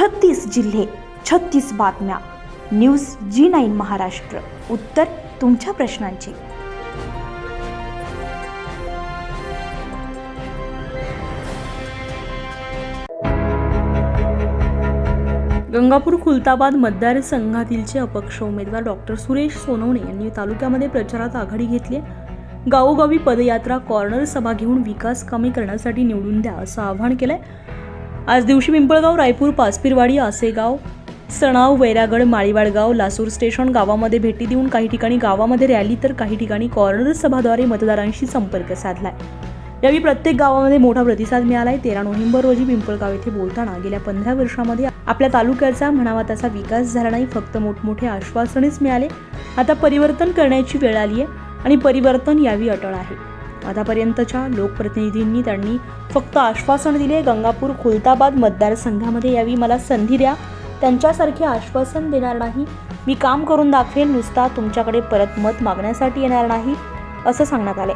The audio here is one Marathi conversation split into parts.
छत्तीस जिल्हे छत्तीस बातम्या. News G nine Maharashtra. उत्तर तुमच्या प्रश्नांची. गंगापूर खुलताबाद मतदारसंघातीलचे अपक्ष उमेदवार डॉक्टर सुरेश सोनवणे यांनी तालुक्यामध्ये प्रचारात आघाडी घेतली आहे. गावोगावी पदयात्रा कॉर्नर सभा घेऊन विकास कामे करण्यासाठी निवडून द्या असं आवाहन केलंय. आज दिवशी पिंपळगाव रायपूर पाचपिरवाडी आसेगाव सणाव वैरागड माळीवाडगाव लासूर स्टेशन गावामध्ये भेटी देऊन काही ठिकाणी गावामध्ये रॅली तर काही ठिकाणी कॉर्नर सभाद्वारे मतदारांशी संपर्क साधलाय. यावेळी प्रत्येक गावामध्ये मोठा प्रतिसाद मिळालाय. तेरा नोव्हेंबर रोजी पिंपळगाव येथे बोलताना गेल्या पंधरा वर्षामध्ये आपल्या तालुक्याचा म्हणावा तसा विकास झाला नाही. फक्त मोठमोठे आश्वासनेच मिळाले. आता परिवर्तन करण्याची वेळ आली आहे आणि परिवर्तन यावी अटळ आहे. आतापर्यंतच्या लोकप्रतिनिधींनी त्यांनी फक्त आश्वासन दिले गंगापूर खुलताबाद मतदारसंघामध्ये यावी मला संधी द्या. त्यांच्यासारखे आश्वासन देणार नाही. मी काम करून दाखवेल नुसता तुमच्याकडे परत मत मागण्यासाठी येणार नाही असं सांगण्यात आले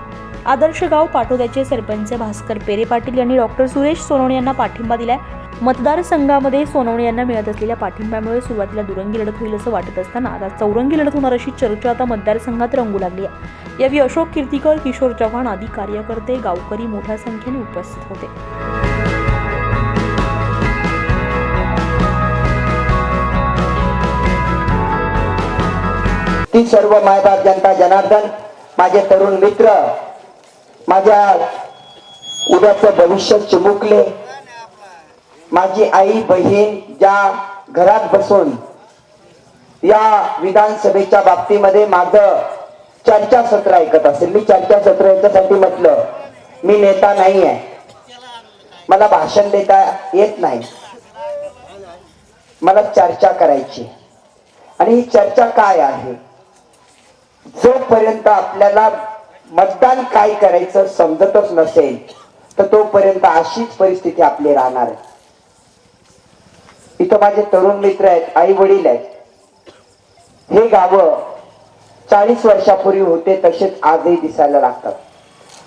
आदर्श गाव पाटोद्याचे सरपंच भास्कर पेरे पाटील यांनी डॉक्टर सुरेश सोनवणे यांना पाठिंबा दिलाय. मतदारसंघामध्ये सोनवणे यांना मिळत असलेल्या पाठिंब्यामुळे सुरुवातीला दुरंगी लढत होईल असं वाटत असताना आता चौरंगी लढत होणार अशी चर्चा आता मतदारसंघात रंगू लागली आहे. यावेळी अशोक कीर्तीकर किशोर चव्हाण आदी कार्यकर्ते गावकरी मोठ्या संख्येने उपस्थित होते. ती सर्व मायबाप जनता जनार्दन माझे तरुण मित्र माझ्या उद्याचं भविष्य चिमुकले. माझी आई बहीण ज्या घरात बसून या विधानसभेच्या बाबतीमध्ये माझं चर्चासत्र ऐकत असेल. मी चर्चासत्र याच्यासाठी म्हटलं मी नेता नाही आहे. मला भाषण देता येत नाही. मला चर्चा करायची आणि ही चर्चा काय आहे? जोपर्यंत आपल्याला मतदान काय करायचं समजतच नसेल तर तोपर्यंत अशीच परिस्थिती आपली राहणार आहे. इथं माझे तरुण मित्र आहेत आई वडील आहेत. हे गाव चाळीस वर्षापूर्वी होते तसेच आजही दिसायला लागतात.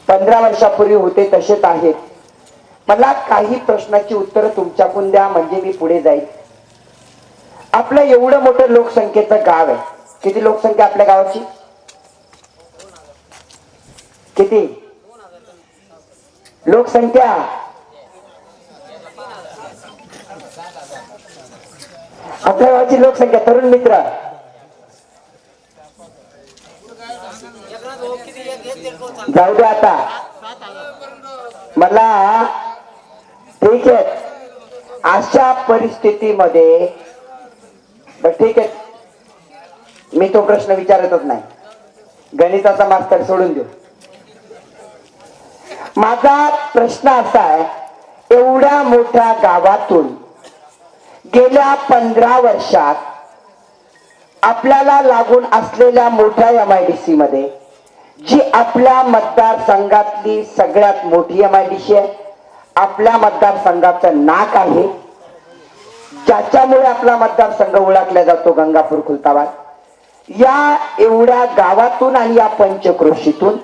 पंधरा वर्षापूर्वी होते तसेच आहेत. मला काही प्रश्नाची उत्तरं तुमच्याकडून द्या म्हणजे मी पुढे जाईल आपलं एवढं मोठं लोकसंख्येचं गाव आहे. किती लोकसंख्या आपल्या गावाची? किती? लोकसंख्या आपल्या गावाची लोकसंख्या तरुण मित्र. जाऊ दे आता. मला ठीक आहे. अशा परिस्थितीमध्ये बर ठीक आहे. मी तो प्रश्न विचारतच नाही. गणिताचा मास्तर सोडून देऊ. माझा प्रश्न असा आहे एवढ्या मोठ्या गावातून गेल्या पंधरा वर्षात आपल्याला लागून असलेल्या मोठ्या एम आय डी सी मध्ये जी आपल्या मतदारसंघातली सगळ्यात मोठी एम आय डी सी आहे आपल्या मतदारसंघाचं नाक आहे ज्याच्यामुळे आपला मतदारसंघ ओळखला जातो गंगापूर खुलताबाद. या एवढ्या गावातून आणि या पंचक्रोशीतून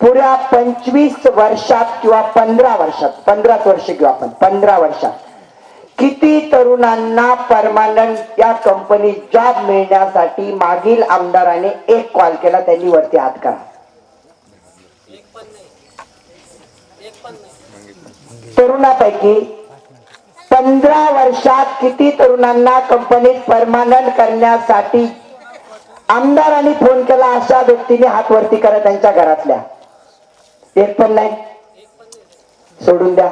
पुऱ्या पंचवीस वर्षात किंवा पंधरा वर्षात पंधराच वर्ष किंवा आपण पंधरा वर्षात किती तरुणांना परमानंट या कंपनीत जॉब मिळण्यासाठी मागील आमदाराने एक कॉल केला त्यांनी वरती हात करा. तरुणापैकी पंधरा वर्षात किती तरुणांना कंपनीत परमानंट करण्यासाठी आमदारांनी फोन केला अशा व्यक्तीने हात वरती करा त्यांच्या घरातल्या. एक पण नाही. सोडून द्या.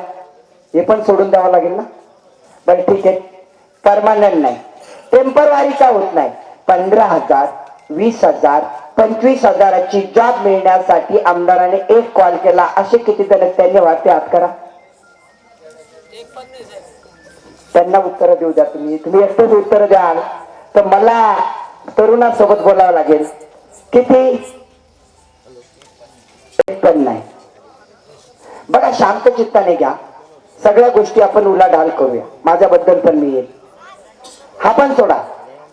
हे पण सोडून द्यावं लागेल ना? बरं ठीक आहे. परमानंट नाही. टेम्परवारी होत नाही? पंधरा हजार वीस हजार पंचवीस हजाराची जॉब मिळण्यासाठी आमदाराने एक कॉल केला. असे किती जण त्यांनी वाटते हात करा. त्यांना उत्तर देऊ द्या तुम्ही. तुम्ही एकटेच उत्तर द्याल. तर मला तरुणासोबत बोलावं लागेल. किती? एक पण नाही. बघा शांत चित्ताने घ्या. सगळ्या गोष्टी आपण उलाढाल करूया. माझ्याबद्दल पण मी येईल हा पण सोडा.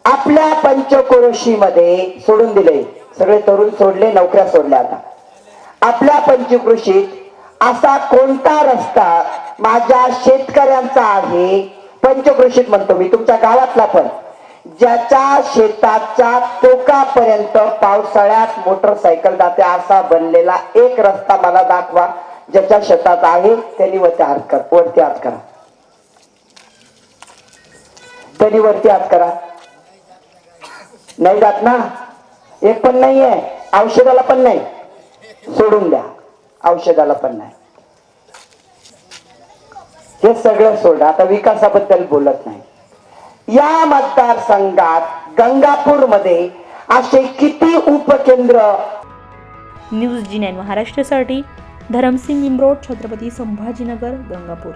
आपल्या पंचक्रोशीमध्ये सोडून दिले. सगळे तरुण सोडले नोकऱ्या सोडल्या आता. आपल्या पंचकृषीत असा कोणता रस्ता माझ्या शेतकऱ्यांचा आहे? पंचकृषीत म्हणतो मी तुमच्या गावातला पण. ज्याच्या शेताच्या टोकापर्यंत पावसाळ्यात मोटरसायकल जाते असा बनलेला एक रस्ता मला दाखवा. ज्याच्या शेतात आहे त्यांनी वरती हात कर. वरती हात करा. त्यांनी वरती हात करा. नाही जात ना? एक पण नाही आहे औषधाला पण नाही. सोडून द्या. औषधाला पण नाही. हे सगळं सोडा. आता विकासाबद्दल बोलत नाही. या मतदारसंघात गंगापूरमध्ये असे किती उपकेंद्र? न्यूज जी नाईन महाराष्ट्रासाठी धरमसिंग इम्रोड छत्रपती संभाजीनगर गंगापूर.